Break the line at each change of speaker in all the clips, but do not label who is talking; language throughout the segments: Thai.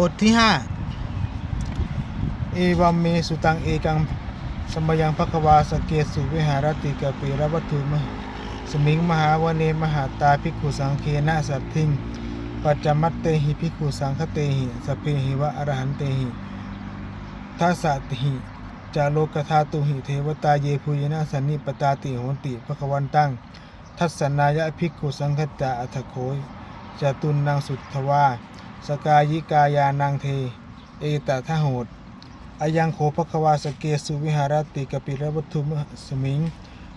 บทที่ห้าเอวัมเมสุตังเอกังสมยังภควาสเกสุวิหารติกะปิระวัตถุมสมิงมหาวเนมหาตาภิกขุสังเคนะสัตถิงปัจจมัตเตหิภิกขุสังคเตหิสเพหิวะอรหันเตหิทัสสะติหิจาโลกธาตุหิเทวตาเยภูยนะสันนิปตาติโหนติภควันตั้ง ทัสสนายะภิกขุสังคจะอัตโขยจตุนนางสุทธวา สกายิกายานังเท เอตทะโหดอายังโขภควาสเกสุวิหารติกปิระวัตถุมสมิง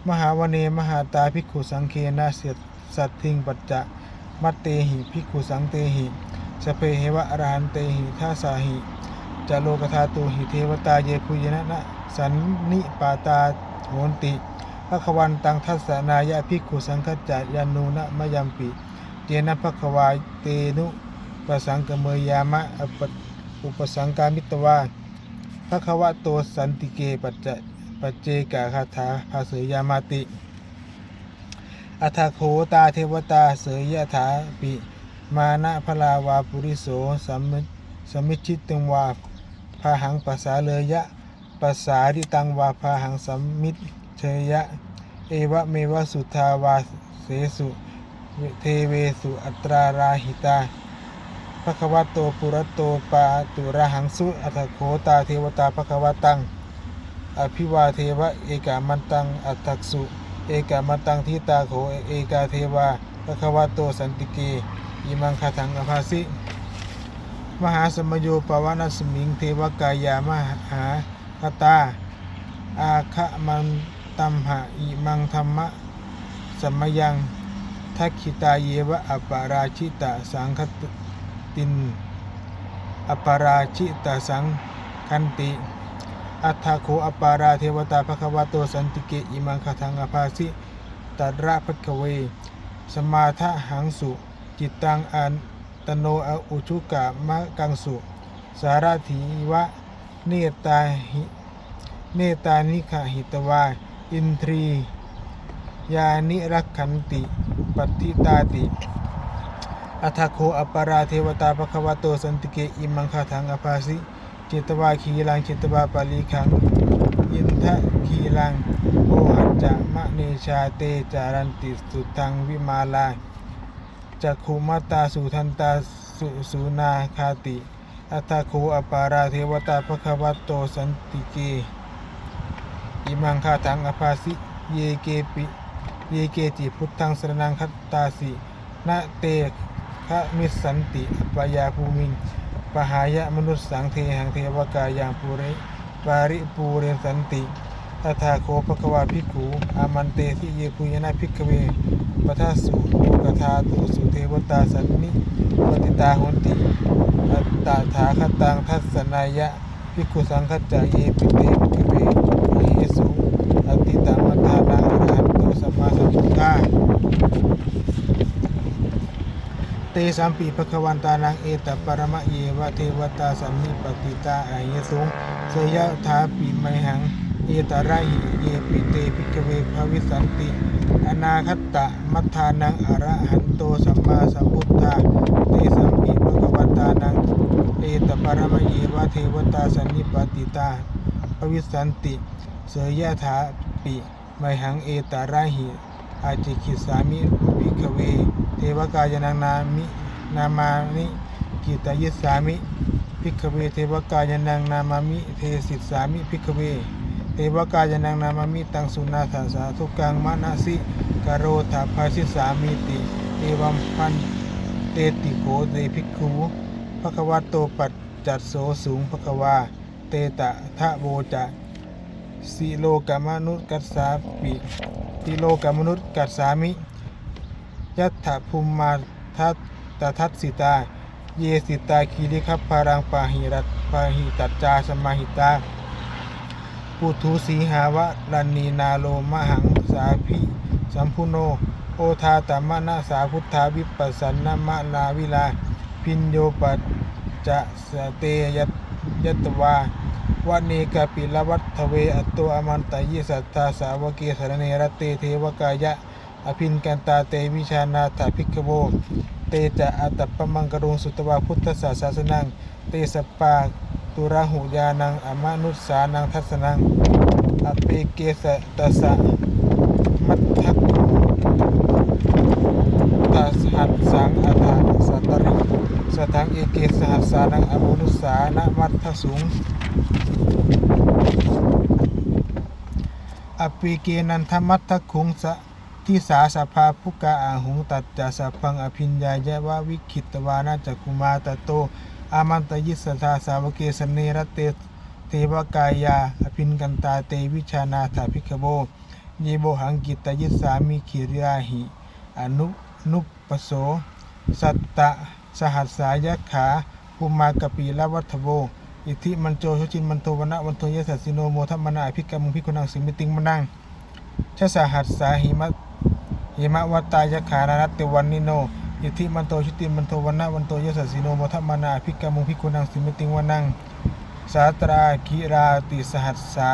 มหาวเนมหาตาภิกขุสังเคนะเสยสัตทิงปัจจะมัตเตหิภิกขุสังเตหิสเพเหวะอรหันเตหิทัสสาหิจะโลกธาตุหิเทวตาเยปุยนะนะสันนิปาตาโหนติภควันตังทัสสนายะภิกขุสังคจจยานูนะมยัมปิ เจนะภควายเตนุ ปสังกเมยามะอุปสังกามิตวาภควะโตสันติเกปัจจปัจเจกาคาถาภาเสยามาติอัทโขตาเทวตาเสยยถาปิ มานะพลาวาปุริโสสัมมิสมิชิตตังวาพาหังปัสสาเลยะปัสสาริตังวาพาหังสัมมิเชยะ เอวะเมวะสุทาวาเสสุ เทเวสุอัตราราหิตา ภควโตปุระโตปาตุระหังสุอัตโขตาเทวตาภควตัง อภิวาเทวะเอกามันตังอัตักสุ เอกามันตังทิตาโขเอกาเทวาภควโตสันติเกอิมังคาถังอภาสิมหาสมโยปวานสมิงเทวกายามหาคตา อาคะมันตัมหะอิมังธรรมะสมยังทักขิตาเยวะอปาราชิตาสังคตินอปาราชิตาสังคันติ อัฏฐโคอปาราเทวตาภควโตสันติเกอิมังคทังอภาสิตระภคเว สมาทะหังสุ จิตตังอันตโนอุชุกะมะกังสุ สารถีวะ เนตาหิเนตานิขหิตวา อินทรียานิรักขันติปัตติตาติ อัทโคอปาราเทวตาภควโตสันติเกอิมังคาทังอภาสิจิตวาขีลังจิตวาปาลีขังอินทะขีลังโอหัจจะมะเนชาเตจารันติสุทังวิมาลาจักขุมาตาสุทันตาสุสุนาคาติ อัทโคอปาราเทวตาภควโตสันติเกอิมังคาทังอภาสิเยเกปิเยเกจิพุทธังสรนังคัตตาสินะเต คะมิสสันติอัปยาภูมิงปหายะมนุสสังเทหังเทวกายังปุริปาริปูเรนสันติตถาโคภควาภิกขุอามันเตสิเยปุยนะภิกขเวปทัสสุกทาตุสุเทวตาสันนิปติตาหนติอัตตาถาคตังทัสสนายะภิกขุสังคจจะเยปิเตภิกขเวมเหสุอติตามัตตานังอรหันโตสัมมาสัมพุทธาเตสัมปีภควันตานังเอตปรมะเยวะเทวตาสันนิปติตาอายสุงเสยะทาปิไมหัง เอตระหิเยปิเตภิกเวภวิสันติ อนาคตตะมัทธานังอระหันโตสัมมาสัมพุทธาเตสัมปีภควันตานังเอตปรมะเยวะเทวตาสันนิปติตาภวิสันติเสยยะถาปิไมหังเอตราหิอาจิกิสามิภิกเว เทวกายนังนามิ นามานิกิตายิสามิภิกขเวเทวกายนังนามามิเทสิสามิภิกขเวเทวกายนังนามามิตังสุนาถาสาทุกังมานาสิกโรธาภาสิสามิติเอวัมพันเตติโขเตภิกขุภควะโตปัจจัดโสสูงภควา เตตะทะโวจะสิโลกามนุษย์กัสสาปิติโลกามนุษย์กัสสามิ ยัตถภูมิมาทัตตทัตสิตา เยสิตาคีริคัพารังปาหิรัตปาหิตัจจาสมาหิตาปุถุสีหาวะลันนีนาโลมหังสาภิสัมพุโน โอทาตมะนะสาพุทธาวิปัสสนมะลาวิลา พินโยปัจจะสเตยัตยัตวาวันเนกาปิลวัตทเว อตโตอมันตยิสัทธาสาวเกสรเนรเตเทวกายะ อภินกันตาเตวิชานาถาภิกโวเตจะอัตปมังกรุงสุตวาพุทธศาสสนัง เตสปปาตุราหุยานังอมนุสานังทัสสนังอเปเกสะตสะมัทธัตัสหัสสังอัฏฐสัตริสทังเอเกสหัสสานังอมนุสานะมัทธสุงอปีเกนันทมัตทคุงสะ ทิสาสภาภุกาอาหุงตัดจาสพังอภิญญายะวะวิคิตวานาจักุมาตโต อามันตยิสสทาสาวเกสเนรเตเทวกายา อภินกันตาเตวิชานาถาภิกขโบเยโบหังกิตยิสามิขิริยาหิ อนุนุปปโส สัตตะสหัสสายขาภูมากปีละวัฏโว อิทธิมันโจชจินมันโทวนะวันโทยสัสสิโนโมทัมมนาอภิกรรมพิกุนังสิมิติงมนังชะสหัสสาหิมะ หิมะวัตตายขานานัตเตวันนิโนอิทธิมันโตชุติมันโทวันะวันโทยสัสสิโนมทัมนาอภิกรรมุงพิกุนังสิมิติงวนังสาตราคิราติสหัสสา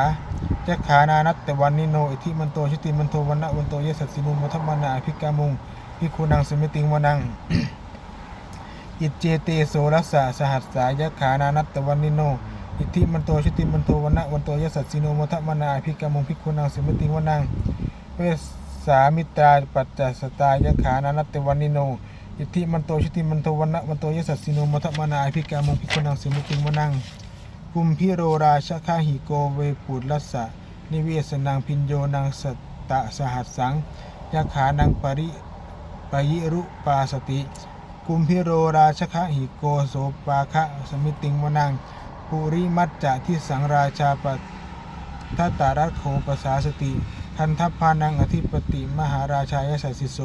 ยะขานานัตเตวันนิโนอิทธิมันโตชุติมันโทวันะวันโทยสัสสิโนโมทัมนาอภิกรรมุงพิกุนังสิมิติงวนังอิจเจเตโสรัสสะสหัสสายะขานานัตตวันนิโนอิทธิมันโตชุติมันโทวันนะวันโตยสัสสิโนโมทะมนาภิกรรมุงภิกุนังสมิติงวนังเวส สามิตราปัจจัสตายะขานานัตตวันนิโนอิทธิมันโตชุติมันโทวันนะวันโตยสัสสิโนโมทมนาอภิกรรมุงภิกขุนังสมิติงวนังกุมพิโรราชคาหิโกเวปุรัสสะนิเวสนังพินโยนังสตตะสหัสสังยะขานังปริปยิรุปาสติกุมพิโรราชคะหิโกโสปาคะสมิติงวนังปุริมัจจะที่สังราชาปทัตตารัตโขปสาสติ คันทัพพานังอธิปติมหาราชายสัสสิโส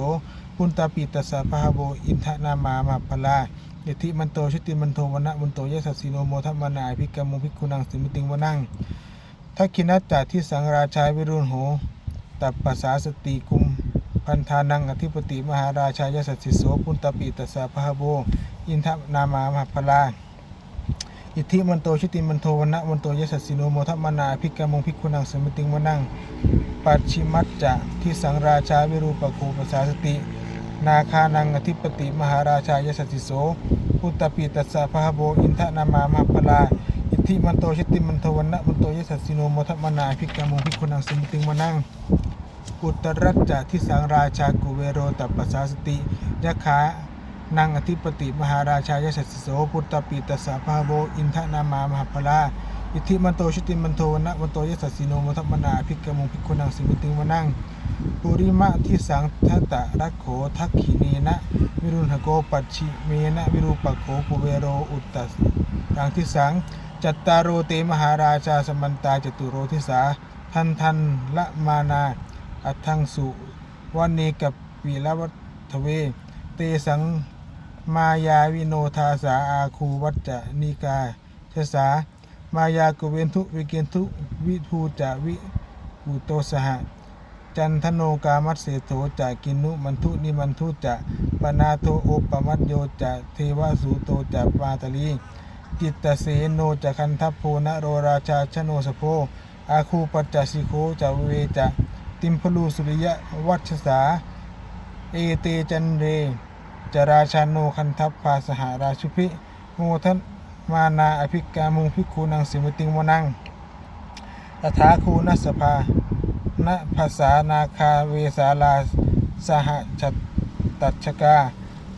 ปุนตปิตสสะพหโบอินทนามามาพลาอิทธิมันโตชุติมันโทวนะมันโตยสัสสิโนโมทัมนาภิกรรมุภิกขุนังสมิติงวนังทักขินัจจะที่สังราชายวิรุณโหตัปปสาสติกุมพันธานังอธิปติมหาราชายสัสสิโสปุนตปิตสสะพหโบอินทนามามหาพลา อิทธิมันโตชุติมันโทวันะวันโตยสัสสิโนโมทัมมนาภิกกรรมงภิกขุนังสมิติงวนังปัจฉิมัจจะที่สังราชาวิรูปโคปสาสติ นาคานังอธิปติมหาราชายสัสสิโสพุตตปิตัสสะพหโบอินทนามามหาพลาอิทธิมันโตชุติมันโทวันะวันโตยสัสสิโนโมทัมมนาภิกกรรมงภิกขุนังสมิติงวนังอุตรัจจะที่สังราชากุเวโรตัปปสาสติยะขา นังอธิปติมหาราชายสัสสิโสพุตตปิตสสะพาโบอินทนามามหาพลาอิทธิมันโตชุติมันโทนะวันโตยสัสสิโนมทัมนาภิกขมุงภิกขุนังสิมิติงวนังปุริมะที่สังทัตตะรักโขทักขิเนนะวิรุณหโกปัจฉิเมนะวิรูปโขกุเวโรอุตตัสทางที่สังจัตตารโรเตมหาราชาสมันตาจตุโรทิสาทันทันละมานาอัตถังสุวันเนกับปีละวัทเว เตสัง มายาวิโนทาสาอาคูวัจจะนิกาชสามายากเวนทุวิเกนทุวิภูจะวิภูโตสหจันทโนกามัสเสโถจะกินุมันทุนิมันทุจะปนาโทโอปมัตโยจะเทวสุโตจะปาตลี จิตตเสโนจะคันทัพโพนโรราชาชโนสโพอาคูปัจจสิโคจะเวจะติมพลูสุริยะวัชสา เอเตจันเร จราชาโนคันทัพพาสหราชุพิโมทันมานาอภิกามุงพิคูนังสิมติงวนังตถาคูนัสภาณภาษานาคาเวสาลาสหชัตตัชกา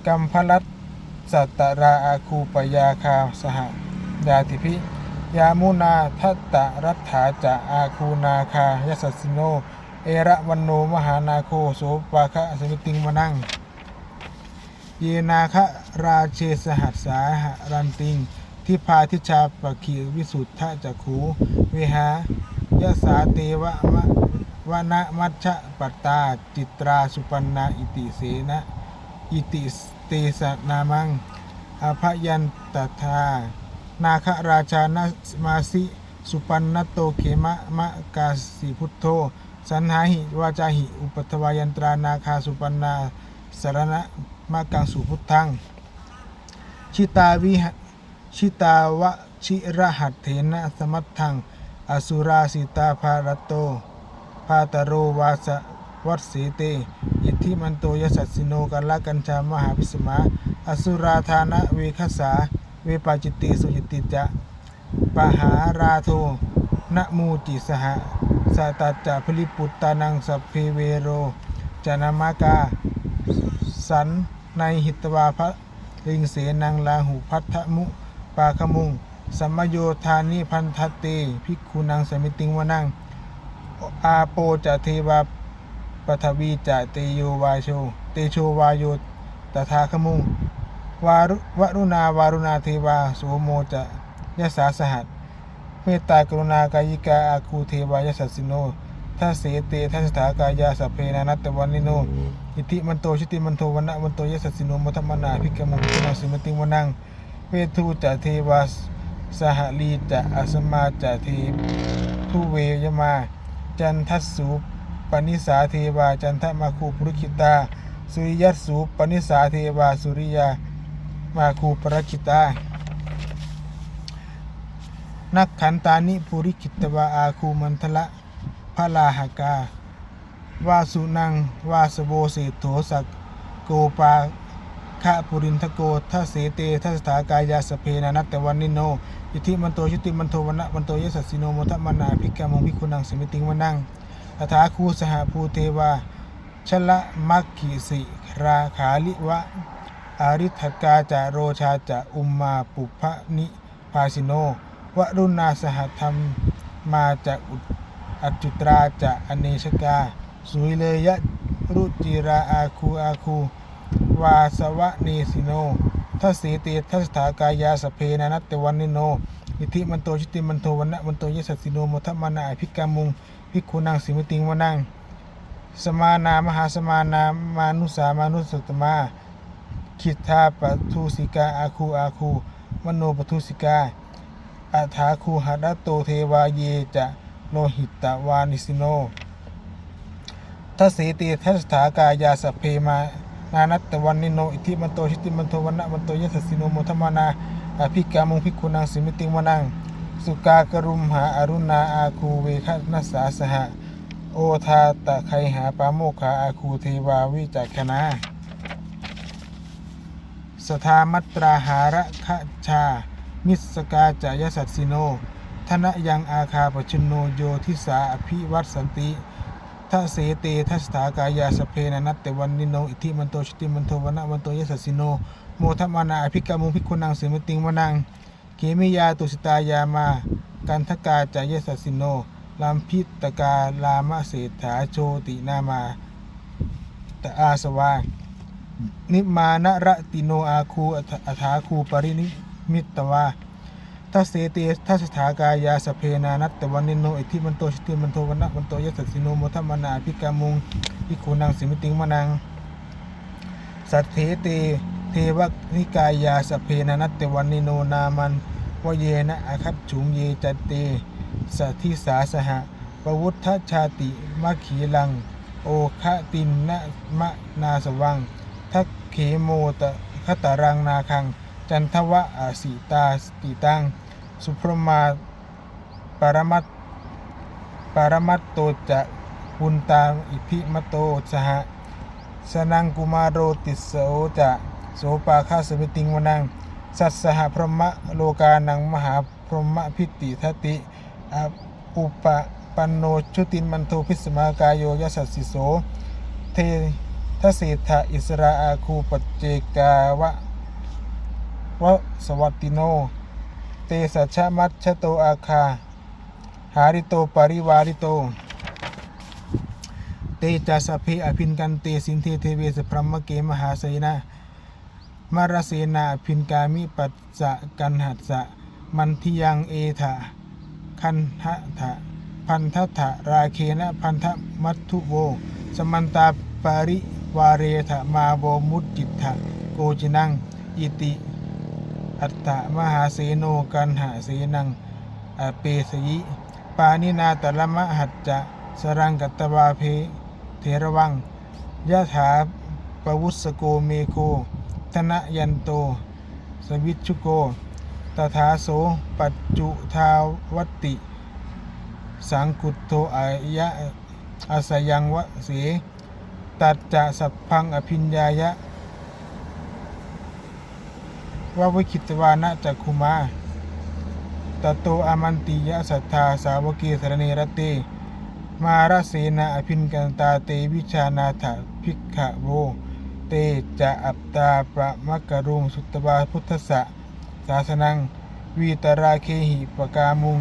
กัมพลัตสัตตราอาคูปยาคาสหดาติพิยามุนาทัตตะรัฐาจะอาคูนาคายสัสสิโน เอระวันโนมหานาโคโสปาคะสมิติงมนัง เยนาคะราเชสหัสสาหรันติง ทิพาทิชาปะขีวิสุทธะจักขูเวหายะสาเตวะมะวนะมัชะปัตตา จิตราสุปันนาอิติเสนะอิติเตสนามังอภยันตถานาคราชานามาสิสุปันนโตเขมะมะกาสิพุทโธสันหาหิวาจาหิ อุปัทวายันตรานาคาสุปันนาสารณะ มะกังสุพุทธัง ชิตาวิชิตาวะชิระหัตเถนะสมัตถัง อสุราสิตาภารตโตพาตโรวาสวัตเสเต อิธิมันโตยสัสสิโนกัลละกัญชามหาวิสมา อสุราธานะเวคสา เวปาจิตติสุจิตติจะปหาราโทนะมูจิสหสาตัจจะพลิปุตตานังสัพเพเวโรจานามากา สัน ในหิตวาพระลิงเสนังลาหูพัทธมุปาคมุงสัมโยธานิพันธเตภิกขุนังสมิติงวนังอาโปจะเทวาปทวีจะเตโยวาโชเตโชวาโยตถาคมุงวารุวรุณาวารุณาเทวาโสโมจะยสาสหัสเมตตากรุณากายิกาอาคูเทวายสัสสิโน ทัสเสเตทัสสถากายาสเพนานัตตวันนิโนอิติมันโตชิติมันโทวันะมันโตยสัสสิโนมัทมนาภิกขมุขนาสิมติงวนังเวทูจะเทวาสหลีจะอสมาจะเททุเวยมา จันทัสสูปนิสาเทวาจันทมาคูปรุคิตา สุริยัสสูปนิสาเทวาสุริยามาคูปรคิตานักขันตานิปุริคิตวาอาคูมันทละ พระลาหกาวาสุนัง วาสโบเสโถสักโกปาคะปุรินทโกทัเสเตทัสถากายาสเพนานัตตวันนิโนอิทิมันโตชุติมันโทวนะมันโตยสัสสิโนโมทมนาภิกขมงภิกขุนังสมิติงวนังตถาคูสหภูเทวาชละมัคคิสิราขาลิวะอาริทกาจาโรชาจะอุมมาปุพะนิภาสิโนวรุณาสหธรรมมาจากอุ อัจจุตราจะอเนชกา สุยเลยะรุจิราอาคูอาคู วาสวะเนสิโนทัสเสเตทัสถากายาสเพนานัตตวันนิโน อิทิมันโตชิติมันโทวันนะมันโตยสัสสิโนโมทัมานาอภิกามุงภิกขุนังสิมติงวนังสมานามหาสมานามานุสามานุสตมาคิทาปทุสิกาอาคูอาคูมโนปทุสิกาอาถาคูหัดโตเทวาเยจะ โลหิตวานิสิโนทัสเสติทัสถากายาสเพมานานัตวันนิโนอิทิมันโตชิติมันโทวันนะมันโตยสัสสิโนโมทมานาอภิกามุงภิกขุนังสิมิติงวนัง สุกากรุมหาอรุณาอาคูเวคนัสสาสหะ โอทาตะไคหาปาโมคาอาคูเทวาวิจักขณาสทามัตราหาระคะชา มิสกาจายสัตสิโน ธนยังอาคาปชนโนโยทิสาอภิวัตสันติทะเสเตทัสถากายาสเพนะนัตเตวันนิโนอิทิมันโตชิติมันโทวนะวันโตยสัสสิโน โมทมานาอภิกามุภิกขุนังเสมติงวนังเขมิยาตุสตายามากันทกาจายสัสสิโนลามพิตกาลามะเศรษฐาโชตินามาตอาสวานิมานะระติโนอาคูอัฐาคูปรินิมิตตวา ทัสเสเตทัสถากายาสเพนานัตตวันนิโนอิทิมันโตชิติมันโทวันนะมันโตยสัสสิโนโมทัมานาภิกามุงภิกขุนังสิมิติงมนังสัทเทเตเทวนิกายาสเพนานัตตวันนิโนนามันวเยนะอาคัตฉุงเยจัตเตสัทิสาสหะปวุฒชาติมัคขีลัง โอคะตินนะมะนาสวังทักเขโมตะคตารังนาคัง จันทวะอาสิตาสติตัง สุพรมาปรมัตปรมัตโตจะปุนตาอิพิมโตสหะสนังกุมารโรติสโสจะโสปาคาสมิติงวนัง สัสสหพรหมโลกานังมหาพรหมพิติทติอุปปันโนชุตินมันโทพิสมากายโยยสัสสิโส เททเศรษฐอิสราอาคูปเจกาวะ วสวัตติโน เตสัชมัชชโตอาคา หาริโตปริวาริโต เตจัสเพอภินกันเตสินเทเทเวสพรมเกมหาเสนะมารเสนาอภินกามิปัสสะกันหัสสะมันทิยังเอถะคันทะถะพันทะถะราเคนะพันธมัตถุโว สมันตาปาริวาเรถะมาโวมุตจิตถะโกจินัง อิติ อัตตะมหาเสโนกันหาเสนังอเปสยิ ปานินาตละมะหัจจะสรังกัตตวาเพเทระวังยะถาปวุสโกเมโกธนยันโต สวิชุโก ตถาโส ปัจจุทาวติ สังกุตโทอายะอาสยังวะเส ตัดจะสัพพังอภิญญายะ ว่าวิคิตวานะจักคุมาตโตอามันติยะสัทธาสาวกีสรเนรเต มาราเสนาอภินกันตาเตวิชานาถภิกขะโว เตจะอัปตาประมะกรุงสุตตบาพุทธสะศาสนัง วีตราเคหิปกามุง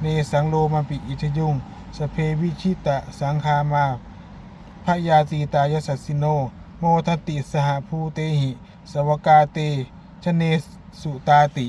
เนสังโลมาปิอิชยุง สเพวิชิตะสังคามาพยาตีตายสัสสิโน โมทติสหภูเตหิ สวกาเต ชเนสุตาติ